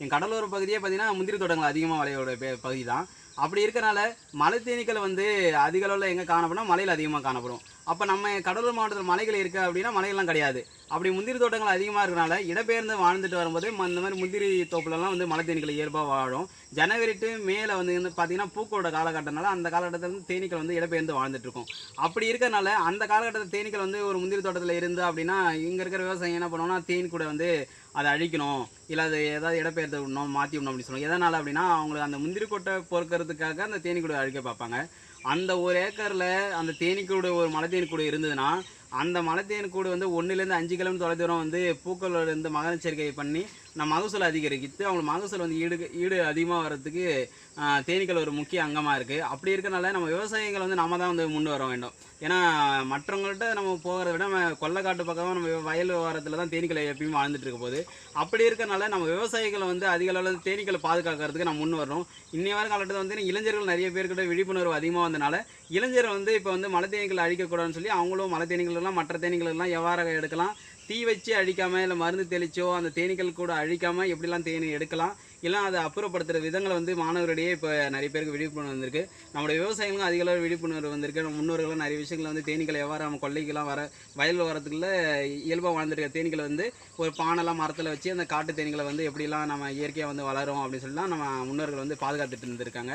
என் கடலோர பகுதியே பார்த்தீங்கன்னா முந்திரி தோட்டங்கள் அதிகமாக விளையோட பகுதி தான் அப்படி இருக்கிறனால மலை தேனீக்கள் வந்து அதிக அளவில் எங்கே காணப்படும்? மலையில் அதிகமாக காணப்படும். அப்போ நம்ம கடலூர் மாவட்டத்தில் மலைகள் இருக்குது அப்படின்னா மலைகள்லாம் கிடையாது. அப்படி முந்திரி தோட்டங்கள் அதிகமாக இருக்கிறனால இடம்பெயர்ந்து வாழ்ந்துட்டு வரும்போது இந்த மாதிரி முந்திரி தோப்புலலாம் வந்து மலை தேனீக்கள் இயல்பாக வாழும். ஜனவரி டு வந்து வந்து பார்த்தீங்கன்னா பூக்களோட காலகட்டத்தினால அந்த காலகட்டத்தில் வந்து தேனீக்கள் வந்து இடம்பெயர்ந்து வாழ்ந்துட்டுருக்கும். அப்படி இருக்கிறனால அந்த காலகட்டத்தில் தேனீக்கள் வந்து ஒரு முந்திரி தோட்டத்தில் இருந்து அப்படின்னா இங்கே இருக்கிற விவசாயம் என்ன பண்ணுவோம்னா தேன் கூட வந்து அதை அழிக்கணும். இல்லை அது ஏதாவது இடப்பெயர்த்து விடணும் மாற்றி விடணும் அப்படின்னு சொல்லணும் எதனால் அப்படின்னா அவங்களுக்கு அந்த முந்திரி கொட்டை பொறுக்கிறது பண்ணுறதுக்காக அந்த தேனி கூட அழிக்க பார்ப்பாங்க. அந்த ஒரு ஏக்கரில் அந்த தேனீக்கூடு ஒரு மலை தேனீக்கூடு இருந்ததுன்னா அந்த மலை தேனீக்கூடு வந்து ஒன்றுலேருந்து அஞ்சு கிலோமீட்டர் தொலை தூரம் வந்து பூக்களோட இருந்து மகன சேர்க்கை பண்ணி நம்ம மகசூல் அதிகரிக்கிட்டு அவங்க மகசூல் வந்து ஈடு ஈடு அதிகமாக வர்றதுக்கு தேனீக்கள் ஒரு முக்கிய அங்கமாக இருக்குது அப்படி இருக்கனால நம்ம விவசாயிகள் வந்து நம்ம தான் வந்து முன் வர வேண்டும். ஏன்னா மற்றவங்கள்ட்ட நம்ம போகிறத விட நம்ம கொல்லைக்காட்டு பக்கமாக நம்ம வயல் வாரத்தில் தான் தேனீக்களை எப்பயும் வாழ்ந்துட்டு இருக்க போகுது. அப்படி இருக்கனால நம்ம விவசாயிகளை வந்து அதிக அளவில் தேனீக்களை பாதுகாக்கிறதுக்கு நம்ம முன் வரணும். இன்னைய வர காலத்தில் வந்து இளைஞர்கள் நிறைய பேர்கிட்ட விழிப்புணர்வு அதிகமாக வந்தனால இளைஞர் வந்து இப்போ வந்து மலை தேனீக்களை அழிக்கக்கூடாதுன்னு சொல்லி அவங்களும் மலை தேனீக்கள் எல்லாம் மற்ற தேனீக்கள் எல்லாம் எவ்வாறு எடுக்கலாம்? தீ வச்சு அழிக்காம இல்லை மருந்து தெளிச்சோ அந்த தேனீக்கள் கூட அழிக்காம எப்படிலாம் தேனி எடுக்கலாம்? இல்லை அதை அப்புறப்படுத்துகிற விதங்களை வந்து மாணவர்களிடையே இப்போ நிறைய பேருக்கு விழிப்புணர்வு வந்திருக்கு. நம்மளுடைய விவசாயிகளும் அதிக அளவு விழிப்புணர்வு வந்திருக்கு. நம்ம முன்னோர்களும் நிறைய விஷயங்கள் வந்து தேனீக்களை எவ்வாறு நம்ம கொள்ளைக்கெல்லாம் வர வயல் வரதுக்குள்ள இயல்பாக வாழ்ந்துருக்க தேனீக்களை வந்து ஒரு பானைலாம் மரத்தில் வச்சு அந்த காட்டு தேனீக்களை வந்து எப்படிலாம் நம்ம இயற்கையாக வந்து வளரும் அப்படின்னு சொல்லி நம்ம முன்னோர்கள் வந்து பாதுகாத்துட்டு இருந்திருக்காங்க.